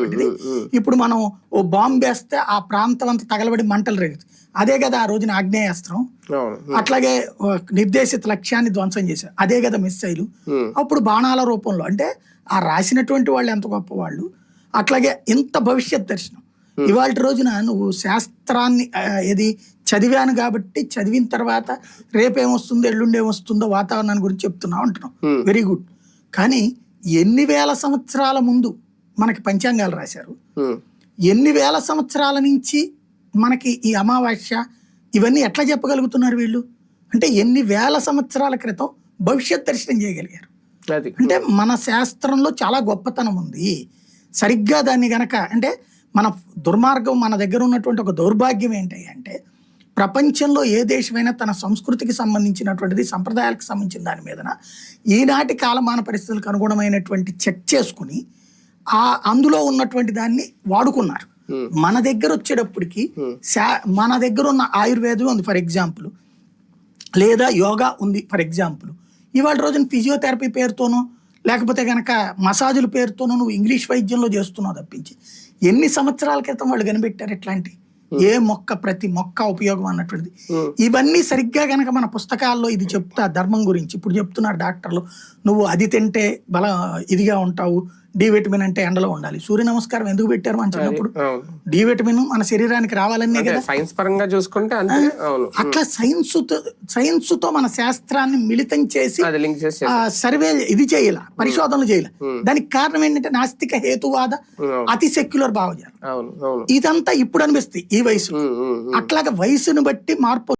అనేటువంటిది ఇప్పుడు మనం ఓ బాంబు వేస్తే ఆ ప్రాంతం అంతా తగలబడి మంటలు రేగుతుంది అదే కదా ఆ రోజున ఆగ్నేయాస్త్రం. అట్లాగే నిర్దేశిత లక్ష్యాన్ని ధ్వంసం చేశారు. అదే కదా మిస్సైలు. అప్పుడు బాణాల రూపంలో అంటే ఆ రాసినటువంటి వాళ్ళు ఎంత గొప్ప వాళ్ళు అట్లాగే ఇంత భవిష్యత్ దర్శనం. ఇవాళ రోజున నువ్వు శాస్త్రాన్ని ఏది చదివాను కాబట్టి చదివిన తర్వాత రేపేమొస్తుందో ఎల్లుండేమొస్తుందో వాతావరణాన్ని గురించి చెప్తున్నావు అంటున్నావు. Very good. కానీ ఎన్ని వేల సంవత్సరాల ముందు మనకి పంచాంగాలు రాశారు. ఎన్ని వేల సంవత్సరాల నుంచి మనకి ఈ అమావాస్య ఇవన్నీ ఎట్లా చెప్పగలుగుతున్నారు వీళ్ళు? అంటే ఎన్ని వేల సంవత్సరాల క్రితం భవిష్యత్ దర్శనం చేయగలిగారు. అంటే మన శాస్త్రంలో చాలా గొప్పతనం ఉంది. సరిగ్గా దాన్ని గనక అంటే మన దుర్మార్గం మన దగ్గర ఉన్నటువంటి ఒక దౌర్భాగ్యం ఏంటి అంటే ప్రపంచంలో ఏ దేశమైనా తన సంస్కృతికి సంబంధించినటువంటిది సంప్రదాయాలకు సంబంధించిన దాని మీదన ఈనాటి కాలమాన పరిస్థితులకు అనుగుణమైనటువంటి చెక్ చేసుకుని ఆ అందులో ఉన్నటువంటి దాన్ని వాడుకున్నారు. మన దగ్గర వచ్చేటప్పటికి మన దగ్గర ఉన్న ఆయుర్వేదం ఉంది ఫర్ ఎగ్జాంపుల్. లేదా యోగా ఉంది ఫర్ ఎగ్జాంపుల్. ఇవాళ రోజున ఫిజియోథెరపీ పేరుతోనో లేకపోతే కనుక మసాజుల పేరుతోనో నువ్వు ఇంగ్లీష్ వైద్యంలో చేస్తున్నావు తప్పించి ఎన్ని సంవత్సరాల క్రితం వాళ్ళు కనిపెట్టారు ఇట్లాంటి? ఏ మొక్క ప్రతి మొక్క ఉపయోగం అన్నటువంటిది. ఇవన్నీ సరిగ్గా గనక మన పుస్తకాల్లో ఇది చెప్తా ధర్మం గురించి. ఇప్పుడు చెప్తున్నారు డాక్టర్లు నువ్వు అది తింటే బల ఇదిగా ఉంటావు డి విటమిన్ అంటే ఎండలో ఉండాలి. సూర్య నమస్కారం ఎందుకు పెట్టారు మన చిన్నప్పుడు? డి విటమిన్ మన శరీరానికి రావాలనే కదా? సైన్స్ పరంగా చూసుకుంటే అట్లా సైన్స్ సైన్స్తో మన శాస్త్రాన్ని మిళితం చేసి సర్వే ఇది చేయాల పరిశోధనలు చేయాల. దానికి కారణం ఏంటంటే నాస్తిక హేతువాద అతి సెక్యులర్ భావజాలం. ఇదంతా ఇప్పుడు అనిపిస్తుంది ఈ వయసు. అట్లాగా వయసును బట్టి మార్పు